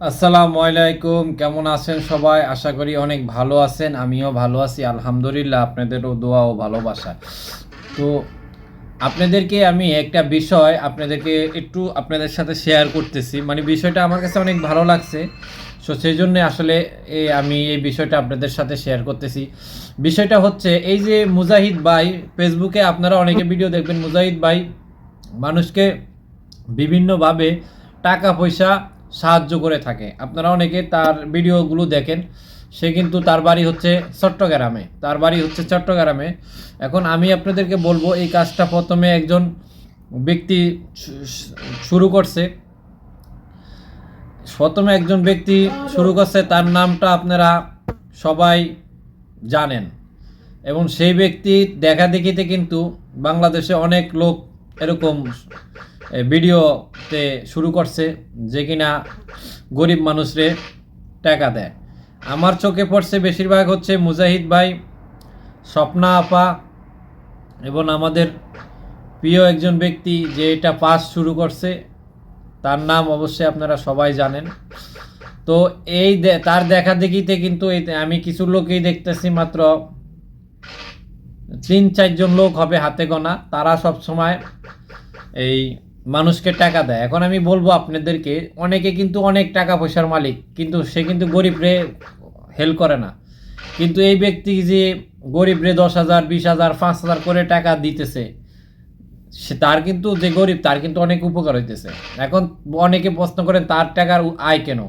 আসসালামু আলাইকুম, কেমন আছেন সবাই? আশা করি অনেক ভালো আছেন, আমিও ভালো আছি, আলহামদুলিল্লাহ, আপনাদেরও দোয়া ও ভালোবাসা। তো আপনাদেরকে আমি একটা বিষয় আপনাদেরকে একটু আপনাদের সাথে শেয়ার করতেছি। মানে বিষয়টা আমার কাছে অনেক ভালো লাগছে। সো সেই জন্য আসলে আমি এই বিষয়টা আপনাদের সাথে শেয়ার করতেছি। বিষয়টা হচ্ছে, এই যে মুজাহিদ ভাই ফেসবুকে আপনারা অনেকে ভিডিও দেখবেন, মুজাহিদ ভাই মানুষকে বিভিন্নভাবে টাকা পয়সা সাহায্য করে থাকে। আপনারা অনেকে তার ভিডিওগুলো দেখেন, সে কিন্তু তার বাড়ি হচ্ছে চট্টগ্রামে। তার বাড়ি হচ্ছে চট্টগ্রামে। এখন আমি আপনাদেরকে বলব, এই কাজটা প্রথমে একজন ব্যক্তি শুরু করছে। প্রথমে একজন ব্যক্তি শুরু করছে, তার নামটা আপনারা সবাই জানেন। এবং সেই ব্যক্তি দেখা দেখিতে কিন্তু বাংলাদেশে অনেক লোক এরকম ভিডিওতে শুরু করছে যে কিনা গরিব মানুষরে টাকা দেয়। আমার চোখে পড়ছে বেশিরভাগ হচ্ছে মুজাহিদ ভাই, স্বপ্না আপা এবং আমাদের প্রিয় একজন ব্যক্তি যে এটা পাস শুরু করছে। তার নাম অবশ্যই আপনারা সবাই জানেন। তো এই তার দেখা দেখিতে কিন্তু আমি কিছু লোকই দেখতেছি মাত্র তিন চারজন লোক হবে হাতে গোনা। তারা সব সময় এই মানুষকে টাকা দেয়। এখন আমি বলব আপনাদেরকে, অনেকে কিন্তু অনেক টাকা পয়সার মালিক, কিন্তু সে কিন্তু গরিবরে হেল্প করে না। কিন্তু এই ব্যক্তি যে গরিবরে দশ হাজার, বিশ হাজার, পাঁচ হাজার করে টাকা দিতেছে, সে তার কিন্তু যে গরিব, তার কিন্তু অনেক উপকার হইতেছে। এখন অনেকে প্রশ্ন করেন, তার টাকার আয় কেন?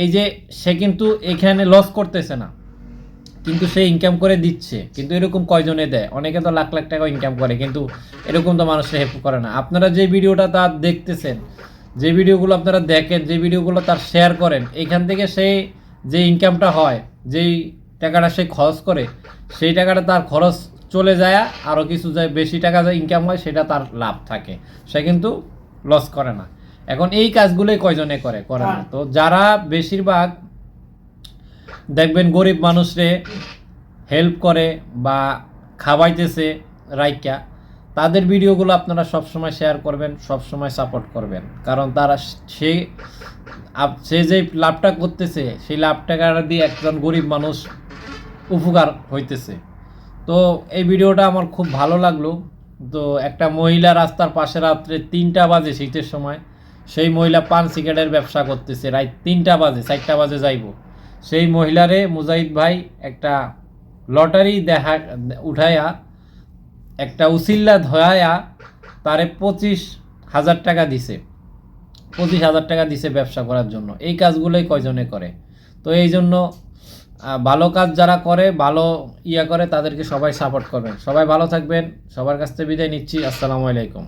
এই যে সে কিন্তু এখানে লস করতেছে না। কিন্তু সে ইনকাম করে দিচ্ছে কিন্তু এরকম কয়জনে দেয়? অনেকে তো লাখ লাখ টাকা ইনকাম করে কিন্তু এরকম তো মানুষের হেল্প করে না। আপনারা যে ভিডিওটা তার দেখতেছেন যে ভিডিওগুলো আপনারা দেখেন যে ভিডিওগুলো তার শেয়ার করেন এখান থেকে সে যে ইনকামটা হয় যেই টাকাটা সে খরচ করে সেই টাকাটা তার খরচ চলে যায় আরও কিছু যায় বেশি টাকা যা ইনকাম হয় সেটা তার লাভ থাকে। সে কিন্তু লস করে না। এখন এই কাজগুলোই কয়জনে করে করে না। তো যারা বেশিরভাগ দেখবেন গরিব মানুষরে হেল্প করে বা খাওয়াইতেছে রাইকা তাদের ভিডিওগুলো আপনারা সবসময় শেয়ার করবেন, সবসময় সাপোর্ট করবেন। কারণ তারা সে সে যে লাভটা করতেছে, সেই লাভ টাকা দিয়ে একজন গরিব মানুষ উপকার হইতেছে। তো এই ভিডিওটা আমার খুব ভালো লাগল। তো একটা মহিলা রাস্তার পাশে রাত্রে তিনটা বাজে শীতের সময়, সেই মহিলা পান সিগারেটের ব্যবসা করতেছে। রাত তিনটা বাজে, চারটা বাজে যাইব। সেই মহিলারে মুজাহিদ ভাই একটা লটারি দেখা উঠাইয়া একটা উসিল্লা ধয়ায়া তারে পঁচিশ হাজার টাকা দিছে। পঁচিশ হাজার টাকা দিছে ব্যবসা করার জন্য। এই কাজগুলোই কয়জনে করে? তো এই জন্য ভালো কাজ যারা করে, ভালো ইয়া করে, তাদেরকে সবাই সাপোর্ট করবেন। সবাই ভালো থাকবেন। সবার কাছ থেকে বিদায় নিচ্ছি। আসসালামু আলাইকুম।